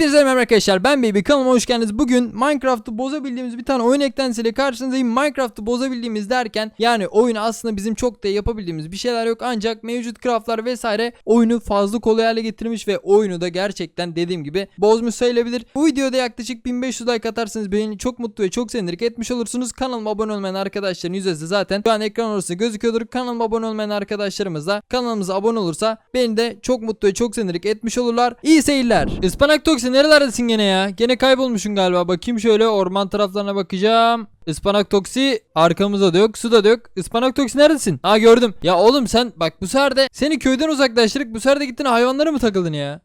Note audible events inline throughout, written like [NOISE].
Hepinize merhaba arkadaşlar ben Baby kanalıma hoş geldiniz. Bugün Minecraft'ı bozabildiğimiz bir tane oyun eklentisiyle karşınızdayım. Minecraft'ı bozabildiğimiz derken yani oyun aslında bizim çok da yapabildiğimiz bir şeyler yok. Ancak mevcut craftlar vesaire oyunu fazla kolay hale getirmiş ve oyunu da gerçekten dediğim gibi bozmuş sayılabilir. Bu videoda yaklaşık 1500 like atarsanız beni çok mutlu ve çok sevindirik etmiş olursunuz. Kanalıma abone olmayan arkadaşların yüzdesi zaten şu an ekran orası gözüküyordur. Kanalıma abone olmayan arkadaşlarımız da kanalımıza abone olursa beni de çok mutlu ve çok sevindirik etmiş olurlar. İyi seyirler. Ispanak Toksi nerelerdesin gene ya? Gene kaybolmuşsun galiba. Bakayım şöyle orman taraflarına bakacağım. Ispanak Toksi arkamızda da yok. Su da yok. Ispanak Toksi neredesin? Ha gördüm. Ya oğlum sen bak bu sefer de seni köyden uzaklaştırdık. Bu sefer de gittin hayvanlara mı takıldın ya?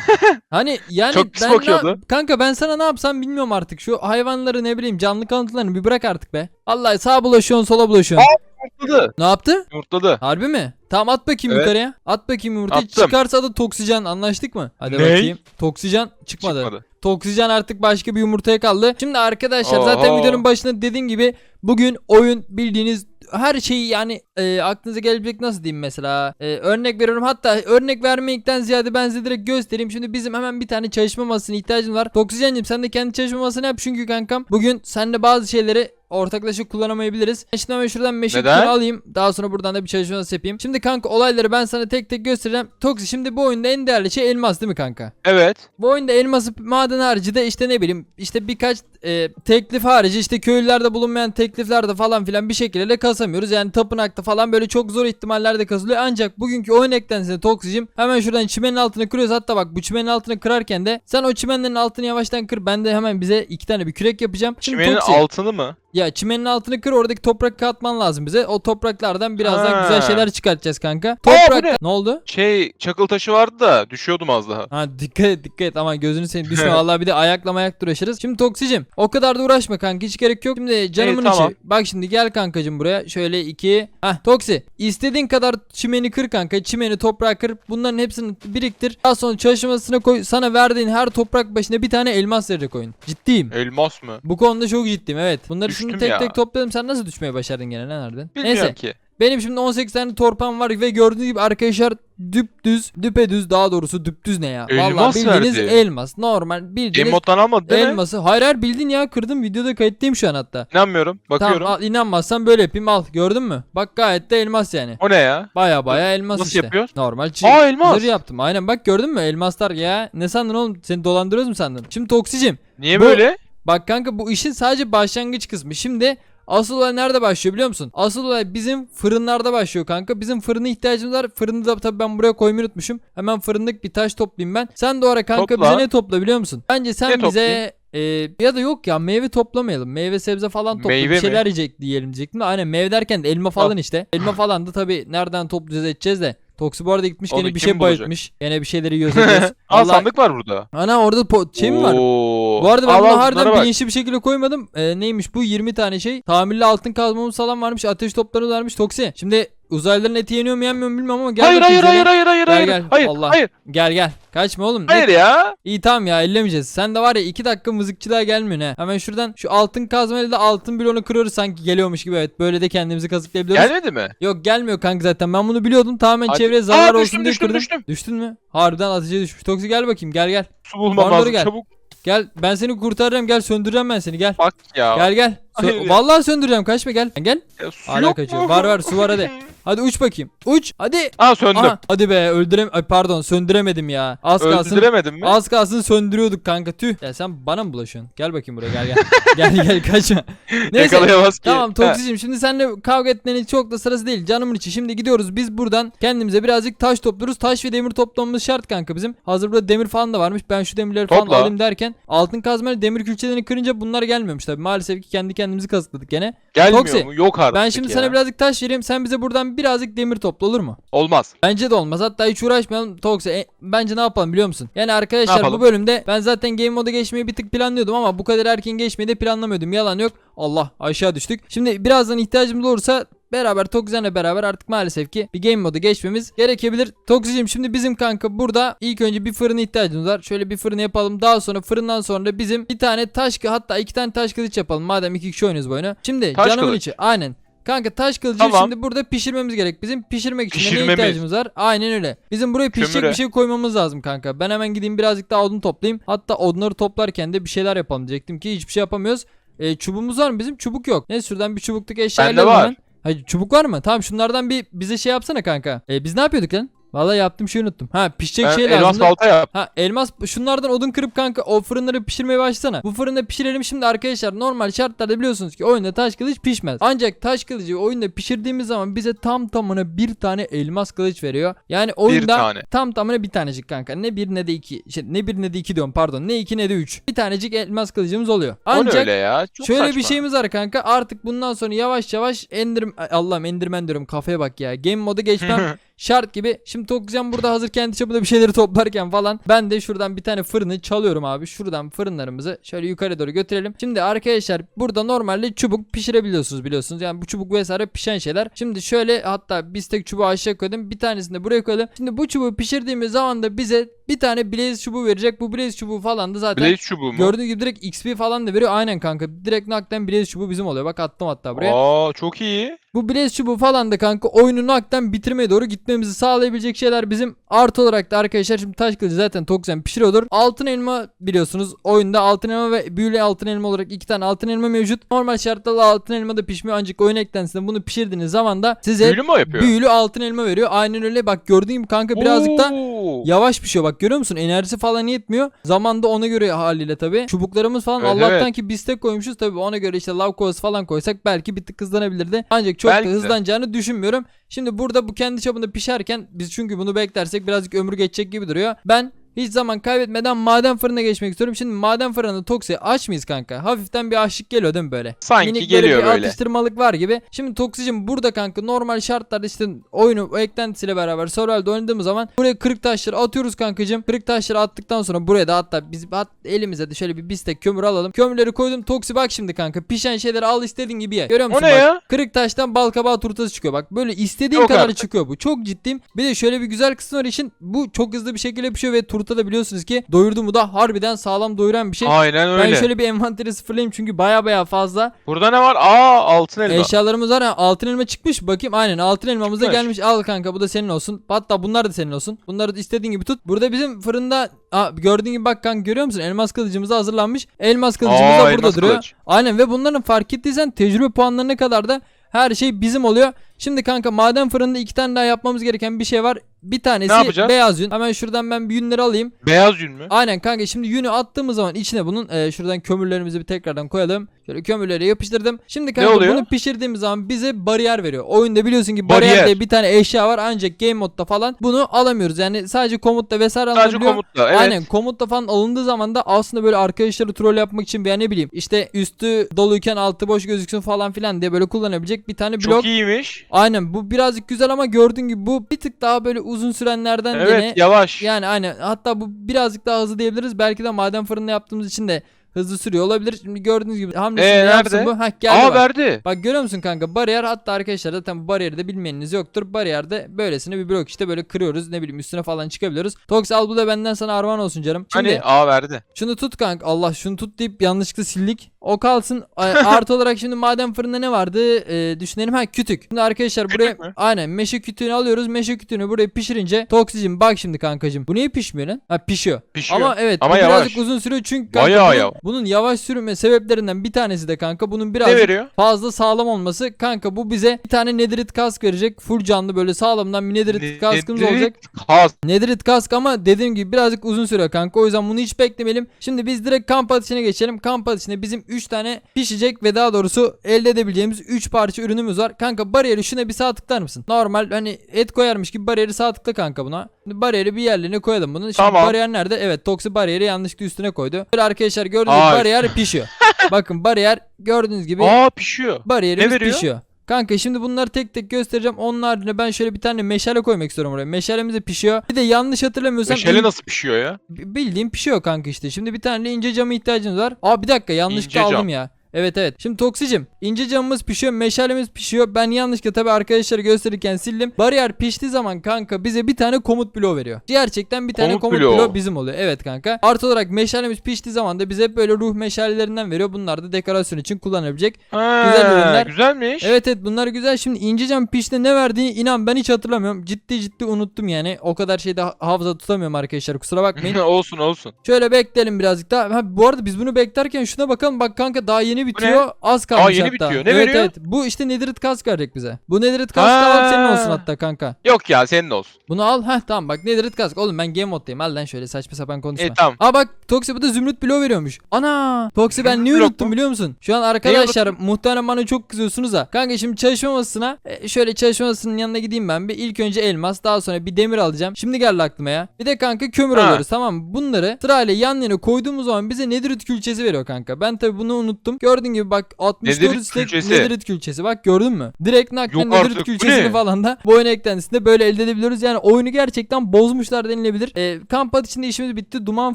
[LAUGHS] hani yani Çok pis ben ne- bakıyordu. kanka ben sana ne yapsam bilmiyorum artık. Şu hayvanları ne bileyim canlı kanıtlarını bir bırak artık be. Allah sağa bulaşıyorsun sola bulaşıyorsun. Yumurtladı. Ne yaptı? Yumurtladı. Harbi mi? Tamam at bakayım Evet. yukarıya. At bakayım yumurtayı. Attım. Çıkarsa da toksijen anlaştık mı? Hadi Ney? bakayım. Toksijen çıkmadı. Çıkmadı. Toksijen artık başka bir yumurtaya kaldı. Şimdi arkadaşlar zaten Oho. videonun başında dediğim gibi bugün oyun bildiğiniz her şeyi yani e, aklınıza gelebilecek nasıl diyeyim mesela E, örnek veriyorum hatta örnek vermekten ziyade ben size direkt göstereyim şimdi bizim hemen bir tane çalışma masasına ihtiyacım var Toksijencim sen de kendi çalışma masasını yap çünkü kankam bugün seninle bazı şeyleri ortaklaşa kullanamayabiliriz. Şimdi hemen şuradan meşe Neden? alayım. Daha sonra buradan da bir çalışma masası yapayım. Şimdi kanka olayları ben sana tek tek göstereceğim. Toksi şimdi bu oyunda en değerli şey elmas değil mi kanka? Evet. Bu oyunda elması maden harici de işte ne bileyim işte birkaç e, teklif harici işte köylülerde bulunmayan tekliflerde falan filan bir şekilde kasamıyoruz. Yani tapınakta falan böyle çok zor ihtimallerde kasılıyor. Ancak bugünkü oyun eklentisinde Toksicim hemen şuradan çimenin altını kırıyoruz. Hatta bak bu çimenin altını kırarken de sen o çimenlerin altını yavaştan kır. Ben de hemen bize iki tane bir kürek yapacağım. Şimdi Çimenin Toksi, altını mı? Ya çimenin altını kır oradaki toprak katman lazım bize. O topraklardan birazdan Ha. güzel şeyler çıkartacağız kanka. bu Toprak ne? ne oldu? Şey çakıl taşı vardı da düşüyordum az daha. Ha dikkat et dikkat et ama gözünü seveyim düşme [LAUGHS] vallahi bir de ayakla mayakla uğraşırız. Şimdi Toksicim o kadar da uğraşma kanka hiç gerek yok. Şimdi canımın İyi, tamam. içi. Bak şimdi gel kankacım buraya şöyle iki. Hah Toksi istediğin kadar çimeni kır kanka çimeni toprağa kır bunların hepsini biriktir. Daha sonra çalışmasına koy sana verdiğin her toprak başına bir tane elmas verecek oyun. Ciddiyim. Elmas mı? Bu konuda çok ciddiyim evet. Bunları Düştüm tek ya. tek topladım. Sen nasıl düşmeye başardın gene lan nereden? Bilmiyorum Neyse ki. benim şimdi 18 tane torpam var ve gördüğünüz gibi arkadaşlar düpdüz, düpedüz daha doğrusu düpdüz ne ya? Vallahi Elmas bildiğiniz verdi. elmas. Normal bildiğiniz Emottan almadı değil mi? elması. Hayır hayır bildin ya kırdım videoda kayıttayım şu an hatta. İnanmıyorum. Bakıyorum. Tamam al, inanmazsan böyle yapayım al gördün mü? Bak gayet de elmas yani. O ne ya? Baya baya elmas Nasıl işte. yapıyor? Normal çi- Aa, elmas. zırh yaptım. Aynen bak gördün mü elmaslar ya. Ne sandın oğlum? Seni dolandırıyoruz mu sandın? Şimdi Toksicim. Niye Bu- böyle? Bak kanka bu işin sadece başlangıç kısmı. Şimdi asıl olay nerede başlıyor biliyor musun? Asıl olay bizim fırınlarda başlıyor kanka. Bizim fırına ihtiyacımız var. Fırını da tabii ben buraya koymayı unutmuşum. Hemen fırınlık bir taş toplayayım ben. Sen de ara kanka Topla. bize ne topla biliyor musun? Bence sen Ne bize toplayayım? e, ya da yok ya meyve toplamayalım. Meyve sebze falan topla. Meyve bir mi? şeyler yiyecek diyelim diyecektim de. Aynen meyve derken de elma falan işte. Elma falan da tabii nereden toplayacağız edeceğiz de. Toksi bu arada gitmiş Onu gene bir kim şey bulacak? bayıltmış. Gene bir şeyleri [LAUGHS] ediyoruz. Aa Allah- sandık var burada. Ana orada po- şey mi var? Oo. Bu arada ben Al, bunu al, harbiden bunlara bak. bilinçli bir şekilde koymadım. Ee, neymiş bu 20 tane şey. Tamirli altın kazmamız falan varmış. Ateş topları varmış. Toksi. Şimdi uzaylıların eti yeniyor mu yenmiyor mu bilmem ama gel Hayır bakayım hayır şöyle. hayır hayır hayır Gel, hayır. gel. Hayır Allah. hayır. Gel gel. Kaçma oğlum. Hayır ya. İyi tamam ya ellemeyeceğiz. Sen de var ya 2 dakika mızıkçılığa gelmiyorsun ha. Hemen şuradan şu altın kazmayla da altın bloğunu kırıyoruz sanki geliyormuş gibi evet. Böyle de kendimizi kazıklayabiliyoruz. Gelmedi mi? Yok gelmiyor kanka zaten. Ben bunu biliyordum. Tamamen Hadi. çevreye zarar Aa, olsun düştüm, diye düştüm, kırdım. düştüm. Düştün mü? Harbiden ateşe düşmüş. Toksi gel bakayım gel gel. Su bulmam lazım gel. çabuk. Gel ben seni kurtaracağım gel söndüreceğim ben seni gel. Bak ya. Gel gel. Sö-. Vallahi söndüreceğim kaçma gel. Gel. Ya, su Hala yok kaçıyor. mu? Var var su var hadi. [LAUGHS] Hadi uç bakayım. Uç. Hadi. Aa söndüm. Aha, hadi be öldürem Ay, pardon söndüremedim ya. Az kalsın. Öldüremedim mi? Az kalsın söndürüyorduk kanka tüh. Ya sen bana mı bulaşıyorsun? Gel bakayım buraya gel gel. [LAUGHS] gel gel kaçma. [LAUGHS] Neyse. Yakalayamaz ki. Tamam. Toksicim şimdi seninle kavga etmenin çok da sırası değil canımın içi. Şimdi gidiyoruz biz buradan kendimize birazcık taş topluyoruz. Taş ve demir toplamamız şart kanka bizim. Hazır burada demir falan da varmış. Ben şu demirleri falan Topla. alayım derken altın kazmayla demir külçelerini kırınca bunlar gelmiyormuş tabii. Maalesef ki kendi kendimizi kazıkladık gene. Gelmiyor Toksi, mu? Yok artık Ben şimdi ya. sana birazcık taş vereyim. Sen bize buradan birazcık demir topla olur mu? Olmaz. Bence de olmaz. Hatta hiç uğraşmayalım. Toksi e, bence ne yapalım biliyor musun? Yani arkadaşlar bu bölümde ben zaten game moda geçmeyi bir tık planlıyordum ama bu kadar erken geçmeyi de planlamıyordum. Yalan yok. Allah aşağı düştük. Şimdi birazdan ihtiyacımız olursa beraber Toksijen'le beraber artık maalesef ki bir game modu geçmemiz gerekebilir. Toksijen şimdi bizim kanka burada ilk önce bir fırına ihtiyacımız var. Şöyle bir fırın yapalım. Daha sonra fırından sonra bizim bir tane taş hatta iki tane taş kılıç yapalım. Madem iki kişi oynuyoruz bu oyunu. Şimdi Taş canımın kılıç. içi aynen. Kanka taş kılıcı Tamam. şimdi burada pişirmemiz gerek. Bizim pişirmek için de neye Pişirmemiz. ihtiyacımız var? Aynen öyle. Bizim buraya pişecek Kömüre. bir şey koymamız lazım kanka. Ben hemen gideyim birazcık daha odun toplayayım. Hatta odunları toplarken de bir şeyler yapalım diyecektim ki hiçbir şey yapamıyoruz. E, çubuğumuz var mı? Bizim çubuk yok. Ne şuradan bir çubukluk eşya Bende alalım var. hemen. Hayır çubuk var mı? Tamam şunlardan bir bize şey yapsana kanka. E, biz ne yapıyorduk lan? Vallahi yaptığım şeyi unuttum. Ha pişecek Ben şey elmas lazım. balta yap. Ha elmas şunlardan odun kırıp kanka o fırınları pişirmeye başlasana. Bu fırında pişirelim şimdi arkadaşlar. Normal şartlarda biliyorsunuz ki oyunda taş kılıç pişmez. Ancak taş kılıcı oyunda pişirdiğimiz zaman bize tam tamına bir tane elmas kılıç veriyor. Yani oyunda tam tamına bir tanecik kanka. Ne bir ne de iki. Şey, ne bir ne de iki diyorum pardon. Ne iki ne de üç. Bir tanecik elmas kılıcımız oluyor. Ancak öyle ya? Çok Şöyle saçma. bir şeyimiz var kanka. Artık bundan sonra yavaş yavaş Ender Allah'ım Enderman diyorum. Kafaya bak ya. Game modu geçmem [LAUGHS] şart gibi. Şimdi Tokcan burada hazır kendi çapında bir şeyleri toplarken falan ben de şuradan bir tane fırını çalıyorum abi. Şuradan fırınlarımızı şöyle yukarı doğru götürelim. Şimdi arkadaşlar burada normalde çubuk pişirebiliyorsunuz biliyorsunuz. Yani bu çubuk vesaire pişen şeyler. Şimdi şöyle hatta biz tek çubuğu aşağı koydum. Bir tanesini de buraya koydum. Şimdi bu çubuğu pişirdiğimiz zaman da bize bir tane blaze çubuğu verecek. Bu blaze çubuğu falan da zaten Blaze çubuğu mu? Gördüğünüz gibi direkt XP falan da veriyor. Aynen kanka. Direkt nakden Blaze çubuğu bizim oluyor. Bak attım hatta buraya. Aa çok iyi. Bu Blaze çubuğu falan da kanka oyunu nakden bitirmeye doğru gitmemizi sağlayabilecek şeyler bizim. Artı olarak da arkadaşlar şimdi taş kılıcı zaten Tokzen pişiriyordur. Altın elma biliyorsunuz. Oyunda altın elma ve büyülü altın elma olarak iki tane altın elma mevcut. Normal şartlarda altın elma da pişmiyor ancak oyun eklentisiinde bunu pişirdiğiniz zaman da size Büyülü büyülü altın elma veriyor. Aynen öyle. Bak gördüğün gibi kanka birazcık da Oo. Yavaş pişiyor bak görüyor musun? Enerjisi falan yetmiyor. Zamanda ona göre haliyle tabi. Çubuklarımız falan Evet, Allah'tan evet. ki bistek koymuşuz tabi ona göre işte lav kovası falan koysak belki bir tık hızlanabilirdi. Ancak çok Belki da de. hızlanacağını düşünmüyorum. Şimdi burada bu kendi çapında pişerken biz çünkü bunu beklersek birazcık ömür geçecek gibi duruyor. Ben hiç zaman kaybetmeden maden fırına geçmek istiyorum. Şimdi maden fırını Toksi aç mıyız kanka? Hafiften bir açlık geliyor değil mi böyle? Sanki Minik geliyor böyle. Bir böyle. atıştırmalık var gibi. Şimdi Toksicim burada kanka normal şartlarda işte oyunu o eklentisiyle beraber Survival'da oynadığımız zaman buraya kırık taşları atıyoruz kankacım. Kırık taşları attıktan sonra buraya da hatta biz hat, elimize de şöyle bir bistek kömür alalım. Kömürleri koydum. Toksi bak şimdi kanka. Pişen şeyleri al istediğin gibi ye. Görüyor musun? O ne bak, ya? Kırık taştan bal kabağı turtası çıkıyor. Bak böyle istediğin Yok kadar artık. çıkıyor bu. Çok ciddiyim. Bir de şöyle bir güzel kısmı var işin. Bu çok hızlı bir şekilde pişiyor ve turta da biliyorsunuz ki doyurdu mu da harbiden sağlam doyuran bir şey. Aynen öyle. Ben şöyle bir envanteri sıfırlayayım çünkü baya baya fazla. Burada ne var? Aa altın elma. Eşyalarımız var. Ha, altın elma çıkmış. Bakayım aynen altın elmamız da gelmiş. Al kanka bu da senin olsun. Hatta bunlar da senin olsun. Bunları istediğin gibi tut. Burada bizim fırında Aa, gördüğün gibi bak kanka görüyor musun? Elmas kılıcımız da hazırlanmış. Elmas kılıcımız Aa, da burada duruyor. kılıç. Aynen ve bunların fark ettiysen tecrübe puanlarına kadar da her şey bizim oluyor. Şimdi kanka maden fırında iki tane daha yapmamız gereken bir şey var. Bir tanesi yapacağız? beyaz yün. Hemen şuradan ben bir yünleri alayım. Beyaz yün mü? Aynen kanka şimdi yünü attığımız zaman içine bunun e, şuradan kömürlerimizi bir tekrardan koyalım. Şöyle kömürleri yapıştırdım. Şimdi kanka bunu pişirdiğimiz zaman bize bariyer veriyor. Oyunda biliyorsun ki bariyer, Bariyer. diye bir tane eşya var ancak game modda falan bunu alamıyoruz. Yani sadece komutla vesaire Sadece alınabiliyor. komutla. Evet. Aynen komutla falan alındığı zaman da aslında böyle arkadaşları troll yapmak için veya ne bileyim işte üstü doluyken altı boş gözüksün falan filan diye böyle kullanabilecek bir tane blok. Çok iyiymiş. Aynen bu birazcık güzel ama gördüğün gibi bu bir tık daha böyle uzun sürenlerden Evet gene yavaş. yani aynen hatta bu birazcık daha hızlı diyebiliriz. Belki de maden fırında yaptığımız için de hızlı sürüyor olabilir. Şimdi gördüğünüz gibi hamlesini Ee, yapsın nerede? bu. Hah geldi Aa bak. verdi. Bak görüyor musun kanka bariyer hatta arkadaşlar zaten bu bariyeri de bilmeyeniniz yoktur. Bariyerde böylesine bir blok işte böyle kırıyoruz ne bileyim üstüne falan çıkabiliyoruz. Tox al bu da benden sana armağan olsun canım. Şimdi Hani A verdi. şunu tut kanka Allah şunu tut deyip yanlışlıkla sildik. O kalsın. [LAUGHS] Artı olarak şimdi maden fırında ne vardı Ee, düşünelim ha kütük. Şimdi arkadaşlar buraya mü? aynen meşe kütüğünü alıyoruz. Meşe kütüğünü buraya pişirince Toksicim bak şimdi kankacım. Bu niye pişmiyor lan? Ha pişiyor. Pişiyor. Ama evet Ama bu yavaş. birazcık uzun sürüyor çünkü kanka Bayağı bunun. Bunun yavaş sürme sebeplerinden bir tanesi de kanka bunun veriyor? fazla sağlam olması. Kanka bu bize bir tane nedirit kask verecek. Full canlı böyle sağlamdan bir nedirit kaskımız olacak. Kas. Nedirit kask ama dediğim gibi birazcık uzun sürüyor kanka. O yüzden bunu hiç beklemeyelim. Şimdi biz direkt kamp ateşine geçelim. Kamp ateşine bizim 3 tane pişecek ve daha doğrusu elde edebileceğimiz 3 parça ürünümüz var. Kanka bariyeri şuna bir sağ tıklar mısın? Normal hani et koyarmış gibi bariyeri sağ tıkla kanka buna. Bariyeri bir yerlerine koyalım bunu. Şimdi Tamam. bariyer nerede? Evet toksi bariyeri yanlışlıkla üstüne koydu. Böyle arkadaşlar gördüğünüz gibi bariyer pişiyor. [LAUGHS] Bakın bariyer gördüğünüz gibi Aa pişiyor. bariyerimiz Ne veriyor? pişiyor. Kanka şimdi bunları tek tek göstereceğim. Onun haricinde ben şöyle bir tane meşale koymak istiyorum oraya. Meşalemiz de pişiyor. Bir de yanlış hatırlamıyorsam Meşale in- nasıl pişiyor ya? B- bildiğin pişiyor kanka işte. Şimdi bir tane de ince cama ihtiyacımız var. Aa bir dakika yanlışlıkla İnce cam. aldım ya. Evet evet. Şimdi Toksicim ince camımız pişiyor meşalemiz pişiyor. Ben yanlışlıkla tabi arkadaşlara gösterirken sildim. Bariyer piştiği zaman kanka bize bir tane komut bloğu veriyor. Gerçekten bir tane Komut komut bloğu. bloğu bizim oluyor. Evet kanka. Artı olarak meşalemiz piştiği zaman da bize böyle ruh meşalelerinden veriyor. Bunlar da dekorasyon için kullanılabilecek. Ha, Güzel ürünler. Güzelmiş. Evet evet bunlar güzel. Şimdi ince cam pişti ne verdiğini inan ben hiç hatırlamıyorum. Ciddi ciddi unuttum yani. O kadar şeyde ha- hafıza tutamıyorum arkadaşlar kusura bakmayın. [LAUGHS] olsun olsun. Şöyle bekleyelim birazcık daha. Ha, bu arada biz bunu beklerken şuna bakalım. Bak kanka daha yeni bitiyor. Az kalmış yeni hatta. bitiyor. Ne evet, veriyor? Evet. Bu işte Netherite kask verecek bize. Bu Netherite kask al senin olsun hatta kanka. Yok ya senin olsun. Bunu al. Heh tamam bak Netherite kask. Oğlum ben game moddayım. Al lan şöyle saçma sapan konuşma. E tamam. Aa bak Toksi bu da zümrüt bloğu veriyormuş. Ana! Toksi ben niye unuttum biliyor musun? Şu an arkadaşlar muhtemelen bana çok kızıyorsunuz ha. Kanka şimdi çalışma masasına e, şöyle çalışma masasının yanına gideyim ben bir. İlk önce elmas daha sonra bir demir alacağım. Şimdi geldi aklıma ya. Bir de kanka kömür Ha. alıyoruz tamam mı? Bunları sırayla yan yana koyduğumuz zaman bize nedirit külçesi veriyor kanka. Ben tabi bunu unuttum. Gördüğün gibi bak 64 Nedirit istek külçesi. nedirit külçesi. Bak gördün mü? Direkt naklen nedirit külçesini ne? falan da bu oyun eklentisinde böyle elde edebiliyoruz. Yani oyunu gerçekten bozmuşlar denilebilir. E, kamp ateşinde işimiz bitti. Duman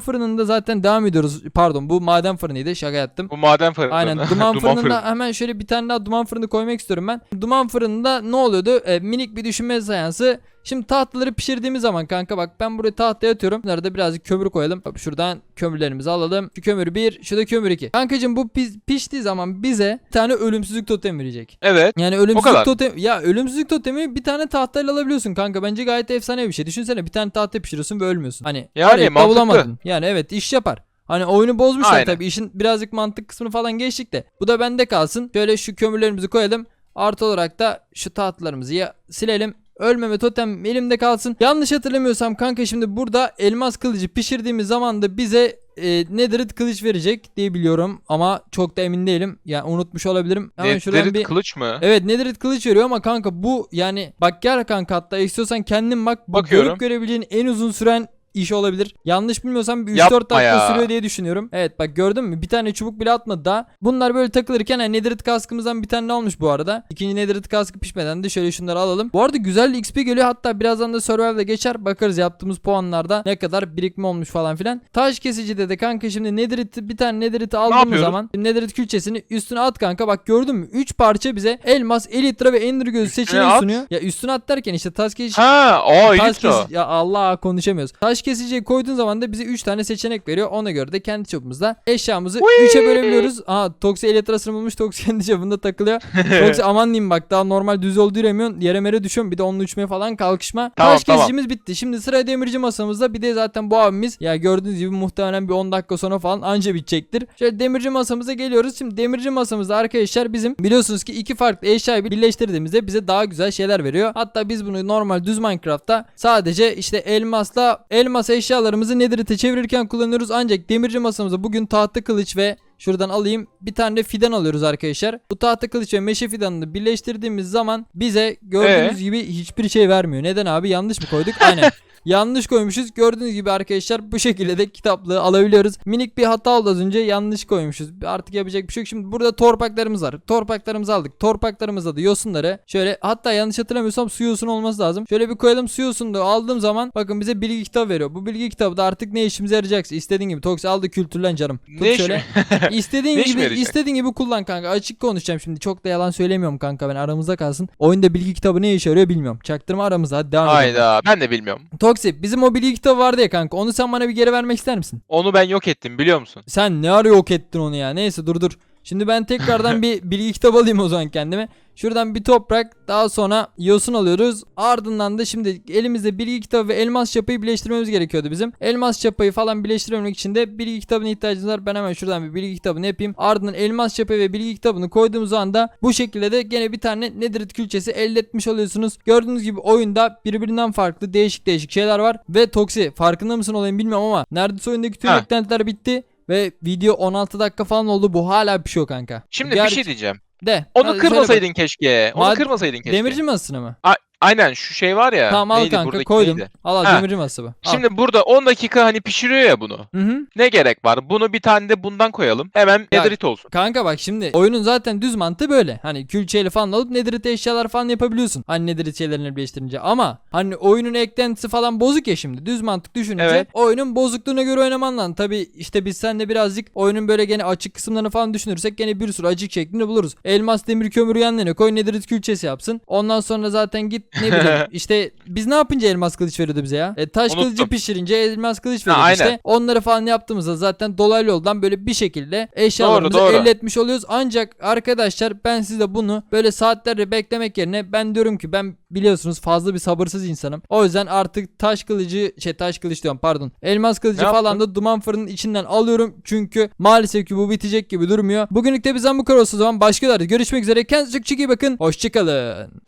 fırınında zaten devam ediyoruz. Pardon bu maden fırınıydı. Şaka yaptım. Bu maden fırını. Aynen [LAUGHS] duman, fırınında fırını. hemen şöyle bir tane daha duman fırını koymak istiyorum ben. Duman fırınında ne oluyordu? E, minik bir düşünme seansı. Şimdi tahtaları pişirdiğimiz zaman kanka bak ben buraya tahtaya atıyorum. Bunlara da birazcık kömür koyalım. Hop, şuradan kömürlerimizi alalım. Şu kömür 1, şu da kömür 2. Kankacım bu piş- piştiği zaman bize bir tane ölümsüzlük totem verecek. Evet. Yani ölümsüzlük totem ya ölümsüzlük totemi bir tane tahtayla alabiliyorsun kanka. Bence gayet efsane bir şey. Düşünsene bir tane tahta pişiriyorsun ve ölmüyorsun. Hani Yani mantıklı. bulamadın. Yani evet iş yapar. Hani oyunu bozmuşlar Aynen. tabii. işin birazcık mantık kısmını falan geçtik de. Bu da bende kalsın. Şöyle şu kömürlerimizi koyalım. Artı olarak da şu tahtalarımızı ya silelim. Ölmeme totem elimde kalsın. Yanlış hatırlamıyorsam kanka şimdi burada elmas kılıcı pişirdiğimiz zaman da bize e, Netherite kılıç verecek diye biliyorum ama çok da emin değilim. Yani unutmuş olabilirim. Hemen şuradan Netherite bir kılıç mı? Evet Netherite kılıç veriyor ama kanka bu yani bak gel kanka hatta istiyorsan kendin bak Bakıyorum. görüp görebileceğin en uzun süren iş olabilir. Yanlış bilmiyorsam bir 3-4 Yapma dakika ya. sürüyor diye düşünüyorum. Evet bak gördün mü? Bir tane çubuk bile atmadı daha. Bunlar böyle takılırken hani Netherite kaskımızdan bir tane ne olmuş bu arada. İkinci Netherite kaskı pişmeden de şöyle şunları alalım. Bu arada güzel XP geliyor. Hatta birazdan da Survival'da geçer. Bakarız yaptığımız puanlarda ne kadar birikme olmuş falan filan. Taş kesicide de kanka şimdi Netherite bir tane Netherite aldığımız zaman Netherite külçesini üstüne at kanka. Bak gördün mü? 3 parça bize elmas, elytra ve ender gözü seçeneği sunuyor. Ya üstüne at derken işte taş kesici Ha, Elytra. kesici ya Allah konuşamıyoruz. Taş kesiciye koyduğun zaman da bize 3 tane seçenek veriyor. Ona göre de kendi çapımızda eşyamızı Whee! 3'e bölebiliyoruz. Aa Toksi elektrasını bulmuş. Toksi kendi çapında takılıyor. [LAUGHS] Toksi aman diyeyim bak daha normal düz yol yürüyemiyorsun. Yere mere düşüyorsun. Bir de onunla uçmaya falan kalkışma. Tamam, Taş tamam. kesicimiz bitti. Şimdi sıra demirci masamızda. Bir de zaten bu abimiz ya gördüğünüz gibi muhtemelen bir 10 dakika sonra falan anca bitecektir. Şöyle demirci masamıza geliyoruz. Şimdi demirci masamızda arkadaşlar bizim biliyorsunuz ki iki farklı eşyayı birleştirdiğimizde bize daha güzel şeyler veriyor. Hatta biz bunu normal düz Minecraft'ta sadece işte elmasla elmas eşyalarımızı Netherite çevirirken kullanıyoruz. Ancak demirci masamıza bugün tahta kılıç ve Şuradan alayım. Bir tane de fidan alıyoruz arkadaşlar. Bu tahta kılıç ve meşe fidanını birleştirdiğimiz zaman bize gördüğünüz Ee? gibi hiçbir şey vermiyor. Neden abi? Yanlış mı koyduk? Aynen. [LAUGHS] Yanlış koymuşuz. Gördüğünüz gibi arkadaşlar bu şekilde de kitaplığı alabiliyoruz. Minik bir hata oldu az önce. Yanlış koymuşuz. Artık yapacak bir şey yok. Şimdi burada torpaklarımız var. Torpaklarımızı aldık. Torpaklarımızda da yosunları şöyle hatta yanlış hatırlamıyorsam su yosunu olması lazım. Şöyle bir koyalım su yosunu da aldığım zaman bakın bize bilgi kitabı veriyor. Bu bilgi kitabı da artık ne işimize yarayacaksa istediğin gibi. Toksi aldı kültürlen canım. Tut Ne şöyle. [LAUGHS] İstediğin Ne gibi istediğin gibi kullan kanka. Açık konuşacağım şimdi. Çok da yalan söylemiyorum kanka ben aramızda kalsın. Oyunda bilgi kitabı ne işe yarıyor bilmiyorum. Çaktırma aramızda. Hadi devam edelim. Hayda ben de bilmiyorum. Toksi bizim o bilgi kitabı vardı ya kanka. Onu sen bana bir geri vermek ister misin? Onu ben yok ettim biliyor musun? Sen ne ara yok ettin onu ya. Neyse dur dur. Şimdi ben tekrardan [LAUGHS] bir bilgi kitabı alayım o zaman kendime. Şuradan bir toprak daha sonra yosun alıyoruz. Ardından da şimdi elimizde bilgi kitabı ve elmas çapayı birleştirmemiz gerekiyordu bizim. Elmas çapayı falan birleştirmemek için de bilgi kitabına ihtiyacımız var. Ben hemen şuradan bir bilgi kitabını yapayım. Ardından elmas çapayı ve bilgi kitabını koyduğumuz anda bu şekilde de gene bir tane Netherite külçesi elde etmiş oluyorsunuz. Gördüğünüz gibi oyunda birbirinden farklı değişik değişik şeyler var. Ve Toksi farkında mısın olayım bilmiyorum ama neredeyse oyundaki tüm Ha. eklentiler bitti. Ve video 16 dakika falan oldu. Bu hala pişiyor kanka. Şimdi Ger- bir şey diyeceğim. De. Onu Hadi söyle kırmasaydın keşke. Onu Mad- kırmasaydın keşke. Demirci masasını mı? Aynen şu şey var ya. Tamam al neydi kanka buradaki koydum. neydi? Al al Ha. demirci. Al. Şimdi burada 10 dakika hani pişiriyor ya bunu. Hı hı. Ne gerek var? Bunu bir tane de bundan koyalım. Hemen Ya- netherite olsun. Kanka bak şimdi oyunun zaten düz mantığı böyle. Hani külçeyle falan alıp netherite eşyalar falan yapabiliyorsun. Hani netherite şeylerini birleştirince. Ama hani oyunun eklentisi falan bozuk ya şimdi. Düz mantık düşününce Evet. oyunun bozukluğuna göre oynaman lazım. Tabi işte biz seninle birazcık oyunun böyle gene açık kısımlarını falan düşünürsek gene bir sürü açık şeklinde buluruz. Elmas demir kömür yanlarına koy netherite külçesi yapsın. Ondan sonra zaten git ne bileyim [LAUGHS] işte biz ne yapınca elmas kılıç veriyordu bize ya? E, taş Unuttum. kılıcı pişirince elmas kılıç Ha, veriyordu aynen. işte. Onları falan yaptığımızda zaten dolaylı yoldan böyle bir şekilde eşyalarımızı doğru. elde etmiş oluyoruz. Ancak arkadaşlar ben size bunu böyle saatlerce beklemek yerine ben diyorum ki ben biliyorsunuz fazla bir sabırsız insanım. O yüzden artık taş kılıcı şey taş kılıç diyorum pardon. Elmas kılıcı Ne falan yaptın? da duman fırının içinden alıyorum. Çünkü maalesef ki bu bitecek gibi durmuyor. Bugünlük de bizden bu kadar olsun o zaman başka videolarda görüşmek üzere. Kendinize çok çok iyi bakın. Hoşçakalın.